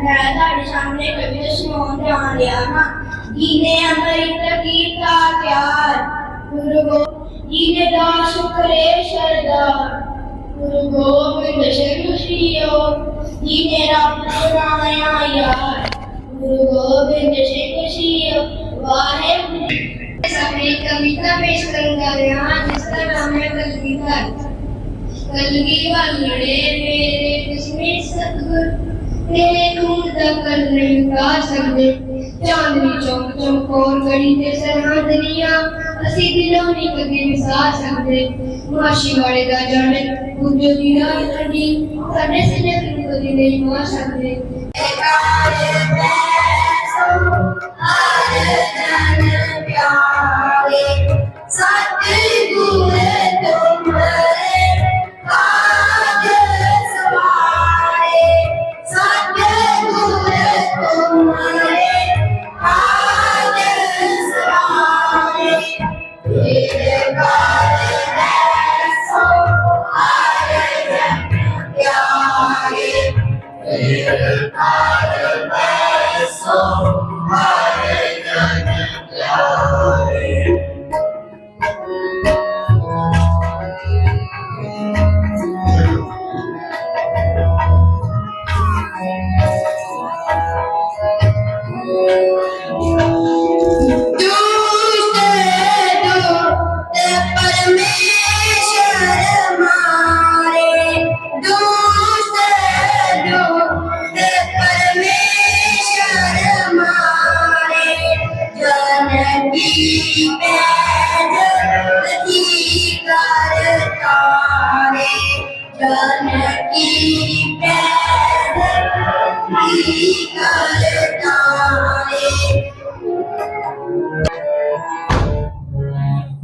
ਮੈਂ ਤੁਹਾਡੇ ਸਾਹਮਣੇ ਕਵਿਤਾ ਸੁਣਾਉਣ ਜਾ ਰਿਹਾ ਹਾਂ ਜੀਨੇ ਅੰਮ੍ਰਿਤ ਕੀਤਾ ਪਿਆਰ ਗੁਰੂ ਗੋ ਜੀਨੇ ਦਾ ਸ਼ੁਕਰੇ ਸ਼ਰਦਾਰ ਗੁਰੂ ਗੋਬਿੰਦ ਸਿੰਘ ਜੀਓ ਜੀਨੇ ਰੱਬ ਬਣਾਇਆ ਯਾਰ ਗੁਰੂ ਗੋਬਿੰਦ ਸਿੰਘ ਜੀਓ ਵਾਹਿਗੁਰੂ ਸਾਹਮਣੇ ਕਵਿਤਾ ਪੇਸ਼ ਕਰਨ ਜਾ ਰਿਹਾ ਹਾਂ ਜਿਸ ਦਾ ਨਾਮ ਹੈ ਕਲਗੀਧਰ ਕਲਗੀ ਵਾਲੜੇ ਮੇਰੇ ਦਾ ਕਰ ਨਹੀਂ ਗਾ ਸਕਦੇ ਚਾਂਦਨੀ ਚੌਕ ਚਮਕੌਰ ਗੜੀ ਤੇ ਸਰਹੰਦਨੀਆਂ ਅਸੀਂ ਦਿਲੋਂ ਨਹੀਂ ਕਦੇ ਵਿਸਾਰ ਸਕਦੇ ਮਾਸ਼ੀ ਵਾਲੇ ਦਾ ਜਾਣੇ ਗੁੱਜੋ ਦੀ ਰਾਤ ਠੰਡੀ ਸਾਡੇ ਸਿਨੇ ਨੂੰ ਕਦੇ ਨਹੀਂ ਮਾਰ ਸਕਦੇ ਸਤਿਗੁਰ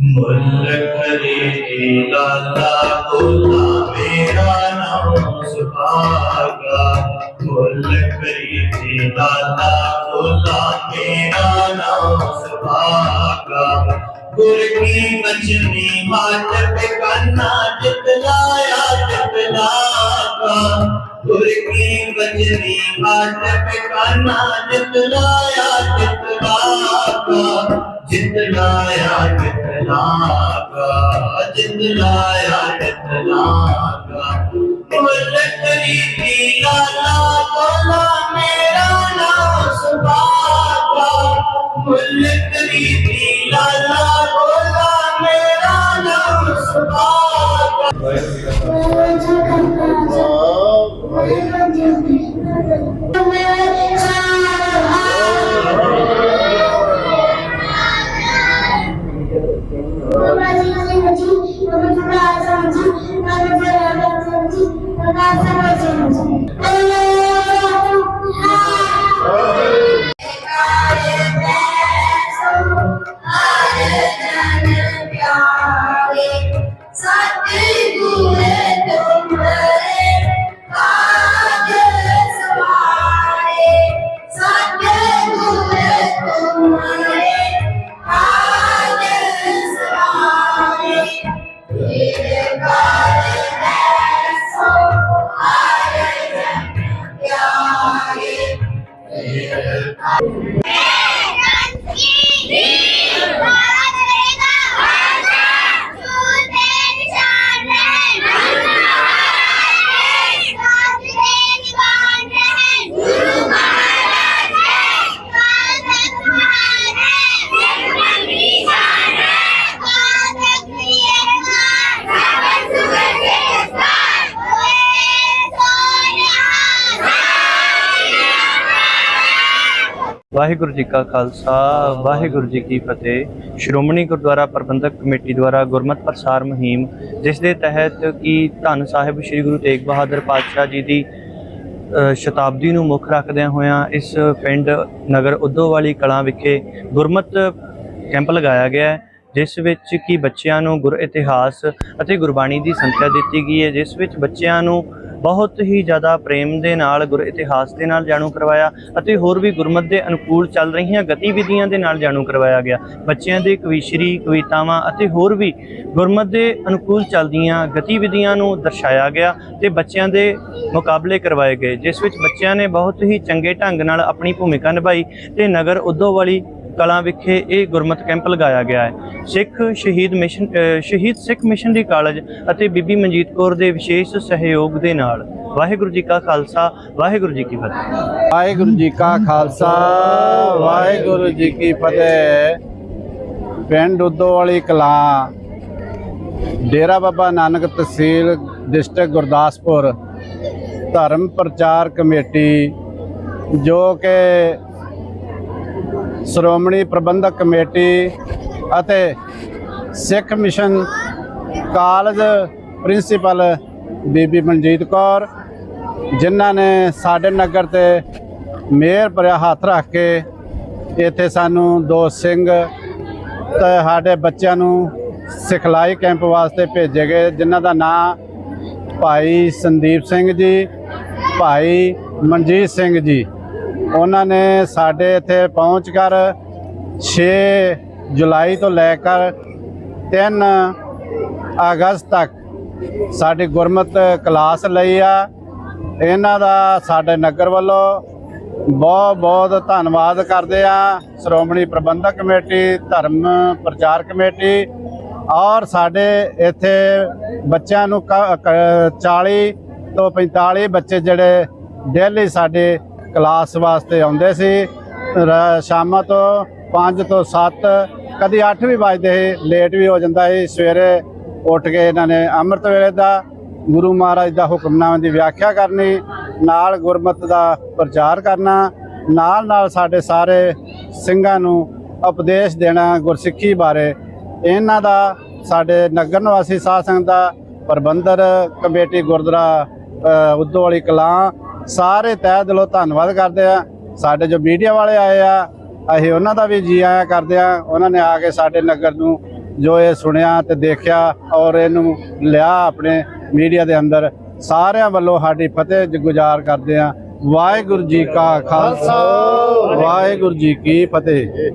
ਮੁਲਕ ਦੇ ਦਾਤਾ ਕੋਲਾ ਮੇਰਾ ਨਾਮ ਸੁਭਾਗਾ ਮੁਲਕ ਦੇ ਦਾਤਾ ਕੋਲਾ ਮੇਰਾ ਨਾਮ ਸੁਭਾਗਾ ਗੁਰ ਕੀ ਬਚਨੀ ਮਾਤ ਬਿਕਾਨਾ ਜਿਤ ਲਾਇਆ ਜਿਤ ਲਾਗਾ ਗੁਰ ਕੀ ਬਚਨੀ ਮਾਤ ਬਿਕਾਨਾ ਜਿਤ ਲਾਇਆ ਜਿਤ ਲਾਗਾ ਜਿਤ ਲਾਇਆ ਜਿਤ ना जिंद लाया चंद ना करी पीला ला भोला सुभाणी पीला ला भोला स्वा भैया भईया Tengah sama. Yeah. Waheguru ji ਕਾ ਖਾਲਸਾ, ਵਾਹਿਗੁਰੂ ਜੀ ਕੀ ਫਤਿਹ। ਸ਼੍ਰੋਮਣੀ ਗੁਰਦੁਆਰਾ ਪ੍ਰਬੰਧਕ ਕਮੇਟੀ ਦੁਆਰਾ ਗੁਰਮਤਿ ਪ੍ਰਸਾਰ ਮੁਹਿੰਮ, ਜਿਸ ਦੇ ਤਹਿਤ ਕਿ ਧੰਨ ਸਾਹਿਬ ਸ੍ਰੀ ਗੁਰੂ ਤੇਗ ਬਹਾਦਰ ਪਾਤਸ਼ਾਹ ਜੀ ਦੀ ਸ਼ਤਾਬਦੀ ਨੂੰ ਮੁੱਖ ਰੱਖਦਿਆਂ ਹੋਇਆਂ ਇਸ ਪਿੰਡ ਨਗਰ ਉਦੋਂ ਵਾਲੀ ਕਲਾਂ ਵਿਖੇ ਗੁਰਮਤਿ ਕੈਂਪ ਲਗਾਇਆ ਗਿਆ ਹੈ, ਜਿਸ ਵਿੱਚ ਕਿ ਬੱਚਿਆਂ ਨੂੰ ਗੁਰ ਇਤਿਹਾਸ ਅਤੇ ਗੁਰਬਾਣੀ ਦੀ ਸੰਥਿਆ ਦਿੱਤੀ ਗਈ ਹੈ, ਜਿਸ ਵਿੱਚ ਬੱਚਿਆਂ ਨੂੰ ਬਹੁਤ ਹੀ ਜ਼ਿਆਦਾ ਪ੍ਰੇਮ ਦੇ ਨਾਲ, ਗੁਰ ਇਤਿਹਾਸ ਦੇ ਨਾਲ ਜਾਣੂ ਕਰਵਾਇਆ ਅਤੇ ਹੋਰ ਵੀ ਗੁਰਮਤ ਦੇ ਅਨੁਕੂਲ ਚੱਲ ਰਹੀਆਂ ਗਤੀਵਿਧੀਆਂ ਦੇ ਨਾਲ ਜਾਣੂ ਕਰਵਾਇਆ ਗਿਆ। ਬੱਚਿਆਂ ਦੇ ਕਵੀਸ਼ਰੀ ਕਵਿਤਾਵਾਂ ਅਤੇ ਹੋਰ ਵੀ ਗੁਰਮਤ ਦੇ ਅਨੁਕੂਲ ਚੱਲਦੀਆਂ ਗਤੀਵਿਧੀਆਂ ਨੂੰ ਦਰਸਾਇਆ ਗਿਆ ਤੇ ਬੱਚਿਆਂ ਦੇ ਮੁਕਾਬਲੇ ਕਰਵਾਏ ਗਏ, ਜਿਸ ਵਿੱਚ ਬੱਚਿਆਂ ਨੇ ਬਹੁਤ ਹੀ ਚੰਗੇ ਢੰਗ ਨਾਲ ਆਪਣੀ ਭੂਮਿਕਾ ਨਿਭਾਈ ਤੇ ਨਗਰ ਉਦੋਵਾਲੀ ਕਲਾਂ ਵਿਖੇ ਇਹ ਗੁਰਮਤ ਕੈਂਪ ਲਗਾਇਆ ਗਿਆ ਹੈ। ਸਿੱਖ ਸ਼ਹੀਦ ਮਿਸ਼ਨ ਸ਼ਹੀਦ ਸਿੱਖ ਮਿਸ਼ਨਰੀ ਕਾਲਜ ਅਤੇ ਬੀਬੀ ਮਨਜੀਤ ਕੌਰ ਦੇ ਵਿਸ਼ੇਸ਼ ਸਹਿਯੋਗ ਦੇ ਨਾਲ। ਵਾਹਿਗੁਰੂ ਜੀ ਕਾ ਖਾਲਸਾ, ਵਾਹਿਗੁਰੂ ਜੀ ਕੀ ਫਤਿਹ। ਵਾਹਿਗੁਰੂ ਜੀ ਕਾ ਖਾਲਸਾ, ਵਾਹਿਗੁਰੂ ਜੀ ਕੀ ਫਤਿਹ। ਪਿੰਡ ਉਦੋਵਾਲੀ ਕਲਾਂ, ਡੇਰਾ ਬਾਬਾ ਨਾਨਕ ਤਹਿਸੀਲ, ਡਿਸਟ੍ਰਿਕਟ ਗੁਰਦਾਸਪੁਰ। ਧਰਮ ਪ੍ਰਚਾਰ ਕਮੇਟੀ, ਜੋ ਕਿ ਸ਼੍ਰੋਮਣੀ ਪ੍ਰਬੰਧਕ ਕਮੇਟੀ ਅਤੇ ਸਿੱਖ ਮਿਸ਼ਨ ਕਾਲਜ ਪ੍ਰਿੰਸੀਪਲ ਬੀਬੀ ਮਨਜੀਤ ਕੌਰ, ਜਿਨ੍ਹਾਂ ਨੇ ਸਾਡੇ ਨਗਰ ਤੇ ਮਿਹਰ ਭਰਿਆ ਹੱਥ ਰੱਖ ਕੇ ਇੱਥੇ ਸਾਨੂੰ ਦੋ ਸਿੰਘ ਤੇ ਸਾਡੇ ਬੱਚਿਆਂ ਨੂੰ ਸਿਖਲਾਈ ਕੈਂਪ ਵਾਸਤੇ ਭੇਜੇ ਗਏ, ਜਿਨ੍ਹਾਂ ਦਾ ਨਾਂ ਭਾਈ ਸੰਦੀਪ ਸਿੰਘ ਜੀ, ਭਾਈ ਮਨਜੀਤ ਸਿੰਘ ਜੀ। ਉਹਨਾਂ ਨੇ ਸਾਡੇ ਇੱਥੇ ਪਹੁੰਚ ਕਰ 6 ਜੁਲਾਈ ਤੋਂ ਲੈ ਕਰ 3 ਅਗਸਤ ਤੱਕ ਸਾਡੀ ਗੁਰਮਤ ਕਲਾਸ ਲਈ ਆ। ਇਹਨਾਂ ਦਾ ਸਾਡੇ ਨਗਰ ਵੱਲੋਂ ਬਹੁਤ ਬਹੁਤ ਧੰਨਵਾਦ ਕਰਦੇ ਆ। ਸ਼੍ਰੋਮਣੀ ਪ੍ਰਬੰਧਕ ਕਮੇਟੀ, ਧਰਮ ਪ੍ਰਚਾਰ ਕਮੇਟੀ ਔਰ ਸਾਡੇ ਇੱਥੇ ਬੱਚਿਆਂ ਨੂੰ ਕ- ਕ- 40 ਤੋਂ 45 ਬੱਚੇ ਜਿਹੜੇ ਡੇਲੀ ਸਾਡੇ ਕਲਾਸ ਵਾਸਤੇ ਆਉਂਦੇ ਸੀ। ਸ਼ਾਮਾਂ ਤੋਂ 5 ਤੋਂ 7 ਕਦੀ 8 ਵੀ ਵੱਜਦੇ ਸੀ ਲੇਟ ਵੀ ਹੋ ਜਾਂਦਾ ਸੀ। ਸਵੇਰੇ ਉੱਠ ਕੇ ਇਹਨਾਂ ਨੇ ਅੰਮ੍ਰਿਤ ਵੇਲੇ ਦਾ ਗੁਰੂ ਮਹਾਰਾਜ ਦਾ ਹੁਕਮਨਾਮੇ ਦੀ ਵਿਆਖਿਆ ਕਰਨੀ ਨਾਲ ਗੁਰਮਤ ਦਾ ਪ੍ਰਚਾਰ ਕਰਨਾ ਨਾਲ ਨਾਲ ਸਾਡੇ ਸਾਰੇ ਸਿੰਘਾਂ ਨੂੰ ਉਪਦੇਸ਼ ਦੇਣਾ ਗੁਰਸਿੱਖੀ ਬਾਰੇ। ਇਹਨਾਂ ਦਾ ਸਾਡੇ ਨਗਰ ਨਿਵਾਸੀ ਸਾਧ ਸੰਗਤ ਦਾ ਪ੍ਰਬੰਧਕ ਕਮੇਟੀ ਗੁਰਦੁਆਰਾ ਅ, ਉਦੋਂ ਵਾਲੀ ਕਲਾਂ ਸਾਰੇ ਤਹਿ ਦਿਲੋਂ ਧੰਨਵਾਦ ਕਰਦੇ ਆ। ਸਾਡੇ ਜੋ ਮੀਡੀਆ ਵਾਲੇ ਆਏ ਆ, ਅਸੀਂ ਉਹਨਾਂ ਦਾ ਵੀ ਜੀ ਆਇਆਂ ਕਰਦੇ ਆ। ਉਹਨਾਂ ਨੇ ਆ ਕੇ ਸਾਡੇ ਨਗਰ ਨੂੰ ਜੋ ਇਹ ਸੁਣਿਆ ਤੇ ਦੇਖਿਆ ਔਰ ਇਹਨੂੰ ਲਿਆ ਆਪਣੇ ਮੀਡੀਆ ਦੇ ਅੰਦਰ। ਸਾਰਿਆਂ ਵੱਲੋਂ ਸਾਡੀ ਫਤਿਹ ਗੁਜ਼ਾਰ ਕਰਦੇ ਆ। ਵਾਹਿਗੁਰੂ ਜੀ ਕਾ ਖਾਲਸਾ, ਵਾਹਿਗੁਰੂ ਜੀ ਕੀ ਫਤਿਹ।